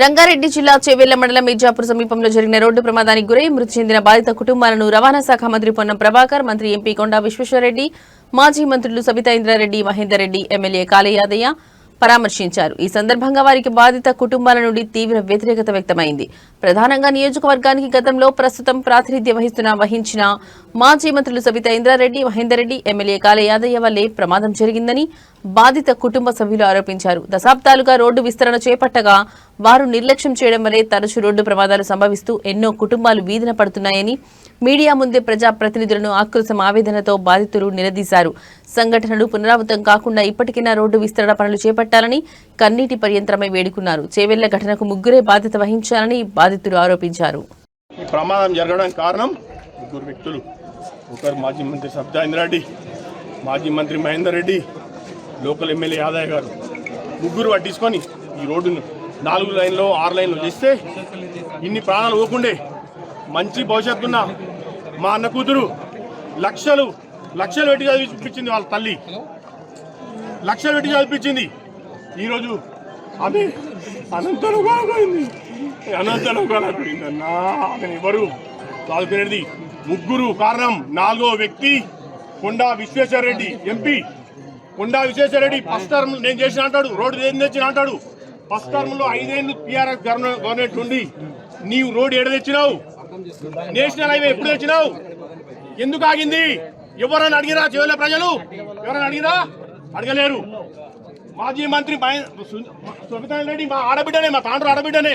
రంగారెడ్డి జిల్లా చేవెళ్ళ మండలం మిర్జాపూర్ సమీపంలో జరిగిన రోడ్డు ప్రమాదానికి గురై మృతి చెందిన బాధిత కుటుంబాలను రవాణా శాఖ మంత్రి పొన్నం ప్రభాకర్ మంత్రి ఎంపీ కొండా విశ్వేశ్వరరెడ్డి మాజీ మంత్రులు సబితా ఇంద్రారెడ్డి మహేందర్ రెడ్డి ఎమ్మెల్యే కాళయాదయ్య పరామర్శించారు. ఈ సందర్భంగా వారికి బాధిత కుటుంబాల నుండి తీవ్ర వ్యతిరేకత వ్యక్తమైంది. ప్రధానంగా నియోజకవర్గానికి గతంలో ప్రస్తుతం ప్రాతినిధ్యం వహిస్తున్న వహించిన మాజీ మంత్రులు సబితా ఇంద్రారెడ్డి మహేందర్ రెడ్డి ఎమ్మెల్యే కాళయాదయ్య వల్లే ప్రమాదం జరిగిందని బాధిత కుటుంబ సభ్యులు ఆరోపించారు. దశాబ్దాలుగా రోడ్డు విస్తరణ చేపట్టగా వారు నిర్లక్ష్యం చేయడం వల్లే తరచు రోడ్డు ప్రమాదాలు సంభవిస్తూ ఎన్నో కుటుంబాలు వీధిన పడుతున్నాయని మీడియా ముందే ప్రజా ప్రతినిధులను ఆక్రోశం ఆవేదనతో బాధితులు నిలదీశారు. సంఘటనలు పునరావృతం కాకుండా ఇప్పటికైనా రోడ్డు విస్తరణ పనులు చేపట్టాలని కన్నీటి పర్యంతరమై వేడుకున్నారు. చేవెళ్ళ ఘటనకు ముగ్గురే బాధ్యత వహించాలని బాధితులు ఆరోపించారు. ఈ ప్రమాదం జరగడానికి కారణం ముగ్గురు వ్యక్తులు. ఒకరు మాజీ మంత్రి మాజీ మంత్రి మహేందర్ రెడ్డి లోకల్ ఎమ్మెల్యే యాదయ్య గారు ముగ్గురు పట్టించుకొని ఈ రోడ్డును నాలుగు లైన్లో ఆరు లైన్లో చేస్తే ఇన్ని ప్రాణాలు పోకుండే. మంచి భవిష్యత్తున్న మా అన్న కూతురు లక్షలు లక్షలు పెట్టి చదివిపించింది వాళ్ళ తల్లి. లక్షలు పెట్టి చదివిపించింది. ఈరోజు ఆమె అనంతరం పోయింది అనంతరం పోయింది అన్నా. ఆమెను ఎవరు? చదువుకునేది ముగ్గురు కారణం. నాలుగో వ్యక్తి Konda Vishweshwar Reddy MP. Konda Vishweshwar Reddy first term నేను చేసిన అంటాడు రోడ్డు ఏం తెచ్చిన అంటాడు. ఫస్ట్ టర్మ్లో ఐదేళ్ళు టీఆర్ఎస్ గవర్నమెంట్ ఉండి నీవు రోడ్డు ఏడ తెచ్చినావు? నేషనల్ హైవే ఎప్పుడు తెచ్చినావు? ఎందుకు ఆగింది? ఎవరైనా అడిగిరా చివరి ప్రజలు? ఎవరైనా అడిగిరా? అడగలేరు. మాజీ మంత్రి సుమితా రెడ్డి మా ఆడబిడ్డనే మా తాండ్రు ఆడబిడ్డనే.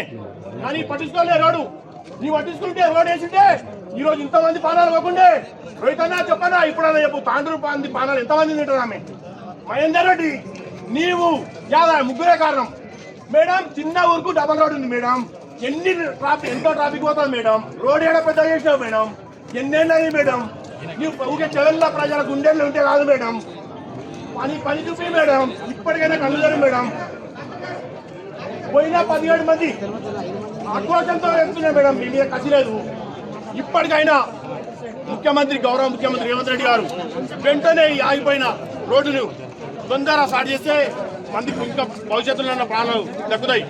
కానీ పట్టించుకోలే రోడ్డు. నీ పట్టించుకుంటే రోడ్ వేసింటే ఈ రోజు ఇంతమంది పానాలు పోకుండే రోహితన్నా చెప్పనా ఇప్పుడన్నా చెప్పు. తాండ్రు పానాలు ఎంతమంది తింటారు ఆమె? మహేందర్ రెడ్డి నీవు యాదా ముగ్గురే కారణం. మేడం చిన్న ఊరుకు డబల్ రోడ్ ఉంది మేడం. ఎన్ని ట్రాఫిక్ ఎంతో ట్రాఫిక్ పోతుంది మేడం. రోడ్ ఏడా పెద్ద చేసినావు మేడం? ఎన్నేళ్ళు మేడం? నువ్వు ఊకే చెవెళ్ళ ప్రజల గుండెల్లో ఉంటే కాదు మేడం. పని పని చూపి మేడం. ఇప్పటికైనా కళ్ళు మేడం. పోయినా పదిహేడు మంది ఆక్రోశంతో వెళ్తున్నాయి మేడం. మీ మీద కసి లేదు. ఇప్పటికైనా ముఖ్యమంత్రి గౌరవ ముఖ్యమంత్రి రేవంత్ రెడ్డి గారు వెంటనే ఆగిపోయిన రోడ్డును తొందర స్టార్ట్ చేస్తే మందికి ఇంకా భవిష్యత్తులో ఉన్న ప్రాణాలు దక్కుతాయి.